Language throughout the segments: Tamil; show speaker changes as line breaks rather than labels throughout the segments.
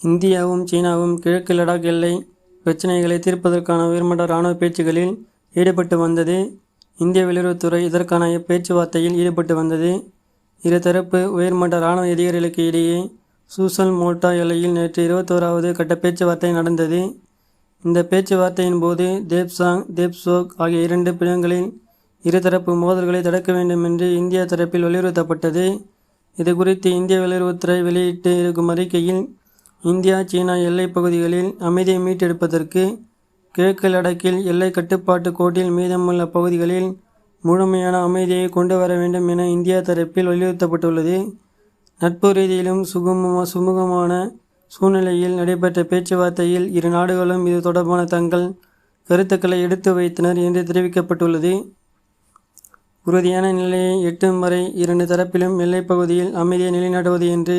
இந்தியாவும் சீனாவும் கிழக்கு லடாக் எல்லை பிரச்சினைகளை தீர்ப்பதற்கான உயர்மட்ட இராணுவ பேச்சுக்களில் ஈடுபட்டு வந்தது. இந்திய வெளியுறவுத்துறை இதற்கான பேச்சுவார்த்தையில் ஈடுபட்டு வந்தது. இருதரப்பு உயர்மட்ட இராணுவ அதிகாரிகளுக்கு இடையே சூசல் மோட்டா எல்லையில் நேற்று இருபத்தோராவது கட்ட பேச்சுவார்த்தை நடந்தது. இந்த பேச்சுவார்த்தையின் போது தேப்சாங், தேப்சோக் ஆகிய இரண்டு பிணங்களில் இருதரப்பு மோதல்களை தடுக்க வேண்டும் என்று இந்தியா தரப்பில் வலியுறுத்தப்பட்டது. இதுகுறித்து இந்திய வெளியுறவுத்துறை வெளியிட்டு இருக்கும் அறிக்கையில் இந்தியா சீனா எல்லைப் பகுதிகளில் அமைதியை மீட்டெடுப்பதற்கு கிழக்கு லடாக்கில் எல்லை கட்டுப்பாட்டு கோட்டில் மீதமுள்ள பகுதிகளில் முழுமையான அமைதியை கொண்டு வர வேண்டும் என இந்தியா தரப்பில் வலியுறுத்தப்பட்டுள்ளது. நட்பு ரீதியிலும் சுமூகமான சூழ்நிலையில் நடைபெற்ற பேச்சுவார்த்தையில் இரு நாடுகளும் இது தொடர்பான தங்கள் கருத்துக்களை எடுத்து வைத்தனர் என்று தெரிவிக்கப்பட்டுள்ளது. உறுதியான நிலையை எட்டும் வரை இரண்டு தரப்பிலும் எல்லைப்பகுதியில் அமைதியை நிலைநாட்டுவது என்று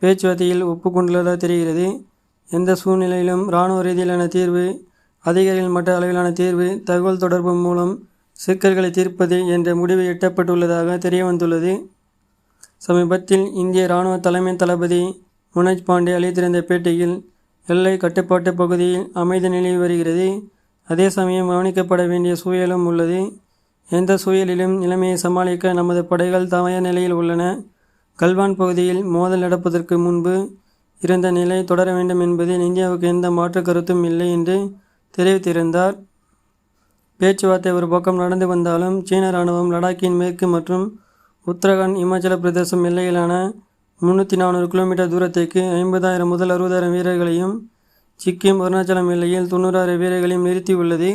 பேச்சுவார்த்தையில் ஒப்புக்கொண்டுள்ளதாக தெரிகிறது. எந்த சூழ்நிலையிலும் இராணுவ ரீதியிலான தீர்வு, அதிகாரிகள் மட்ட அளவிலான தீர்வு, தகவல் தொடர்பு மூலம் சிக்கல்களை தீர்ப்பது என்ற முடிவு எட்டப்பட்டுள்ளதாக தெரிய வந்துள்ளது சமீபத்தில் இந்திய இராணுவ தலைமை தளபதி மனோஜ் பாண்டே அளித்திருந்த பேட்டியில் எல்லை கட்டுப்பாட்டு பகுதியில் அமைதி நிலவி வருகிறது. அதே சமயம் கவனிக்கப்பட வேண்டிய சூழலும் உள்ளது. எந்த சூழலிலும் நிலைமையை சமாளிக்க நமது படைகள் தயார் நிலையில் உள்ளன. கல்வான் பகுதியில் மோதல் நடப்பதற்கு முன்பு இருந்த நிலை தொடர வேண்டும் என்பதில் இந்தியாவுக்கு எந்த மாற்று கருத்தும் இல்லை என்று தெரிவித்திருந்தார். பேச்சுவார்த்தை ஒரு பக்கம் நடந்து வந்தாலும் சீன இராணுவம் லடாக்கின் மேற்கு மற்றும் உத்தரகாண்ட், இமாச்சல பிரதேசம் எல்லையிலான முந்நூற்றி நானூறு கிலோமீட்டர் தூரத்திற்கு ஐம்பதாயிரம் முதல் அறுபதாயிரம் வீரர்களையும், சிக்கிம், அருணாச்சலம் எல்லையில் தொண்ணூறாயிரம் வீரர்களையும் நிறுத்தியுள்ளது.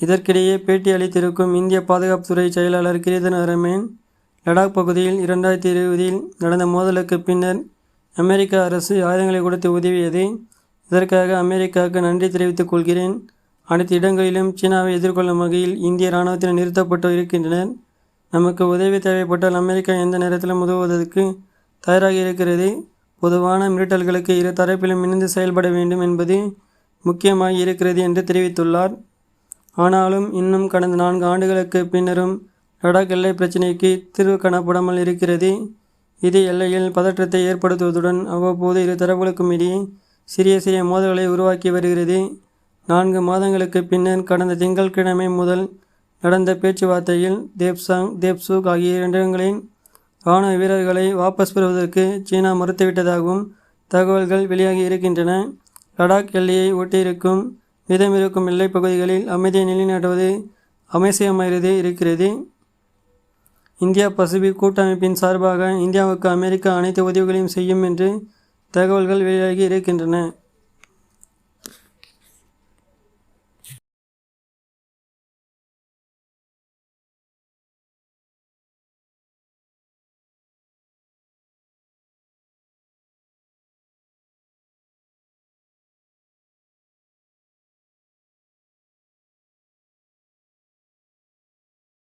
இதற்கிடையே பேட்டி அளித்திருக்கும் இந்திய பாதுகாப்புத்துறை செயலாளர் கிரீதன் அரமேன் லடாக் பகுதியில் இரண்டாயிரத்தி இருபதில் நடந்த மோதலுக்கு பின்னர் அமெரிக்க அரசு ஆயுதங்களை கொடுத்து உதவியது. இதற்காக அமெரிக்காவுக்கு நன்றி தெரிவித்துக் கொள்கிறேன். அனைத்து இடங்களிலும் சீனாவை எதிர்கொள்ளும் வகையில் இந்திய இராணுவத்தினர் நிறுத்தப்பட்டு இருக்கின்றனர். நமக்கு உதவி தேவைப்பட்டால் அமெரிக்கா எந்த நேரத்திலும் உதவுவதற்கு தயாராக இருக்கிறது. பொதுவான மிரட்டல்களுக்கு இரு தரப்பிலும் இணைந்து செயல்பட வேண்டும் என்பது முக்கியமாகி இருக்கிறது என்று தெரிவித்துள்ளார். ஆனாலும் இன்னும் கடந்த நான்கு ஆண்டுகளுக்கு பின்னரும் லடாக் எல்லை பிரச்சினைக்கு தீர்வு காணப்படாமல் இருக்கிறது. இது எல்லையில் பதற்றத்தை ஏற்படுத்துவதுடன் அவ்வப்போது இரு தரப்புகளுக்கும் இடையே சிறிய சிறிய மோதல்களை உருவாக்கி வருகிறது. நான்கு மாதங்களுக்கு பின்னர் கடந்த திங்கள்கிழமை முதல் நடந்த பேச்சுவார்த்தையில் தேப்சாங், தேப்சூக் ஆகிய இரண்டிடங்களின் இராணுவ வீரர்களை வாபஸ் பெறுவதற்கு சீனா மறுத்துவிட்டதாகவும் தகவல்கள் வெளியாகி இருக்கின்றன. லடாக் எல்லையை ஒட்டியிருக்கும் மிதமிருக்கும் எல்லைப் பகுதிகளில் அமைதியை நிலைநாட்டுவது அவசியமாகி இருக்கிறது. இந்தியா பசிபிக் கூட்டமைப்பின் சார்பாக இந்தியாவுக்கு அமெரிக்கா அனைத்து உதவிகளையும் செய்யும் என்று தகவல்கள் வெளியாகி இருக்கின்றன.